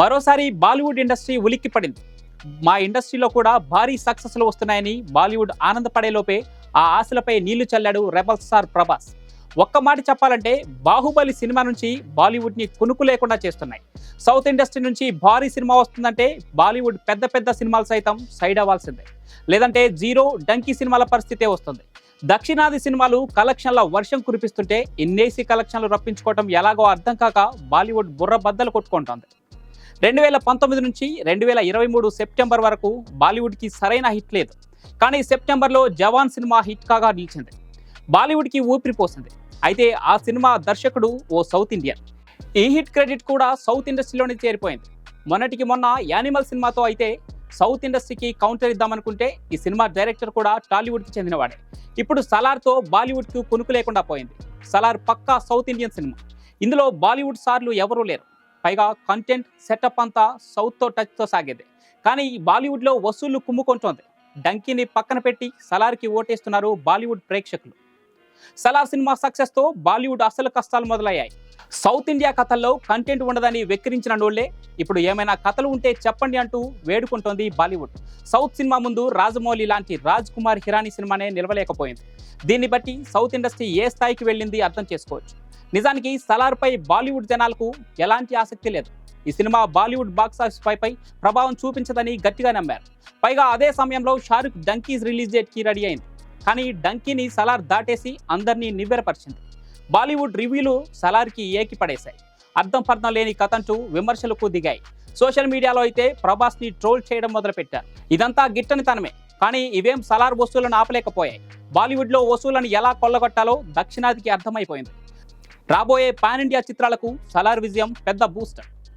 మరోసారి బాలీవుడ్ ఇండస్ట్రీ ఉలిక్కి పడింది మా ఇండస్ట్రీలో కూడా భారీ సక్సెస్లు వస్తున్నాయని బాలీవుడ్ ఆనందపడేలోపే ఆ ఆశలపై నీళ్ళు చల్లాడు రెబల్ స్టార్ ప్రభాస్. ఒక్క మాట చెప్పాలంటే బాహుబలి సినిమా నుంచి బాలీవుడ్ని కునుకు లేకుండా చేస్తున్నాయి. సౌత్ ఇండస్ట్రీ నుంచి భారీ సినిమా వస్తుందంటే బాలీవుడ్ పెద్ద పెద్ద సినిమాలు సైతం సైడ్ అవ్వాల్సిందే. లేదంటే జీరో డంకీ సినిమాల పరిస్థితే వస్తుంది. దక్షిణాది సినిమాలు కలెక్షన్ల వర్షం కురిపిస్తుంటే ఇన్నేసి కలెక్షన్లు రప్పించుకోవటం ఎలాగో అర్థం కాక బాలీవుడ్ బుర్ర బద్దలు కొట్టుకుంటోంది. రెండు వేల పంతొమ్మిది నుంచి రెండు వేల ఇరవై మూడు సెప్టెంబర్ వరకు బాలీవుడ్కి సరైన హిట్ లేదు. కానీ సెప్టెంబర్లో జవాన్ సినిమా హిట్ కాగా నిలిచింది. బాలీవుడ్కి ఊపిరి పోసింది. అయితే ఆ సినిమా దర్శకుడు ఓ సౌత్ ఇండియన్. ఈ హిట్ క్రెడిట్ కూడా సౌత్ ఇండస్ట్రీలోనే చేరిపోయింది. మొన్నటికి మొన్న యానిమల్ సినిమాతో అయితే సౌత్ ఇండస్ట్రీకి కౌంటర్ ఇద్దామనుకుంటే ఈ సినిమా డైరెక్టర్ కూడా టాలీవుడ్కి చెందినవాడే. ఇప్పుడు సలార్తో బాలీవుడ్కు కొనుక్కు లేకుండా పోయింది. సలార్ పక్కా సౌత్ ఇండియన్ సినిమా. ఇందులో బాలీవుడ్ సార్లు ఎవరూ లేరు. పైగా కంటెంట్ సెటప్ అంతా సౌత్తో టచ్తో సాగేది. కానీ ఈ బాలీవుడ్లో వసూళ్ళు కుమ్ముకుంటోంది. డంకీని పక్కన పెట్టి సలార్కి ఓటేస్తున్నారు బాలీవుడ్ ప్రేక్షకులు. సలార్ సినిమా సక్సెస్తో బాలీవుడ్ అసలు కష్టాలు మొదలయ్యాయి. సౌత్ ఇండియా కథల్లో కంటెంట్ ఉండదని వెక్కిరించిన నోళ్ళే ఇప్పుడు ఏమైనా కథలు ఉంటే చెప్పండి అంటూ వేడుకుంటోంది బాలీవుడ్. సౌత్ సినిమా ముందు రాజమౌళి లాంటి రాజ్ కుమార్ హిరానీ సినిమానే నిలవలేకపోయింది. దీన్ని బట్టి సౌత్ ఇండస్ట్రీ ఏ స్థాయికి వెళ్ళింది అర్థం చేసుకోవచ్చు. నిజానికి సలార్పై బాలీవుడ్ జనాలకు ఎలాంటి ఆసక్తి లేదు. ఈ సినిమా బాలీవుడ్ బాక్సాఫీస్ పై పై ప్రభావం చూపించదని గట్టిగా నమ్మారు. పైగా అదే సమయంలో షారుఖ్ డంకీస్ రిలీజ్ డేట్కి రెడీ అయింది. కానీ డంకీని సలార్ దాటేసి అందరినీ నివ్వెరపరిచింది. బాలీవుడ్ రివ్యూలు సలార్కి ఏకి పడేశాయి అర్థం పర్థం లేని కథంటూ విమర్శలకు దిగాయి. సోషల్ మీడియాలో అయితే ప్రభాస్ని ట్రోల్ చేయడం మొదలుపెట్టారు. ఇదంతా గిట్టనితనమే. కానీ ఇవేం సలార్ వసూలను ఆపలేకపోయాయి. బాలీవుడ్లో వసూలను ఎలా కొల్లగొట్టాలో దక్షిణాదికి అర్థమైపోయింది. రాబోయే పాన్ ఇండియా చిత్రాలకు సలార్ విజయం పెద్ద బూస్టర్.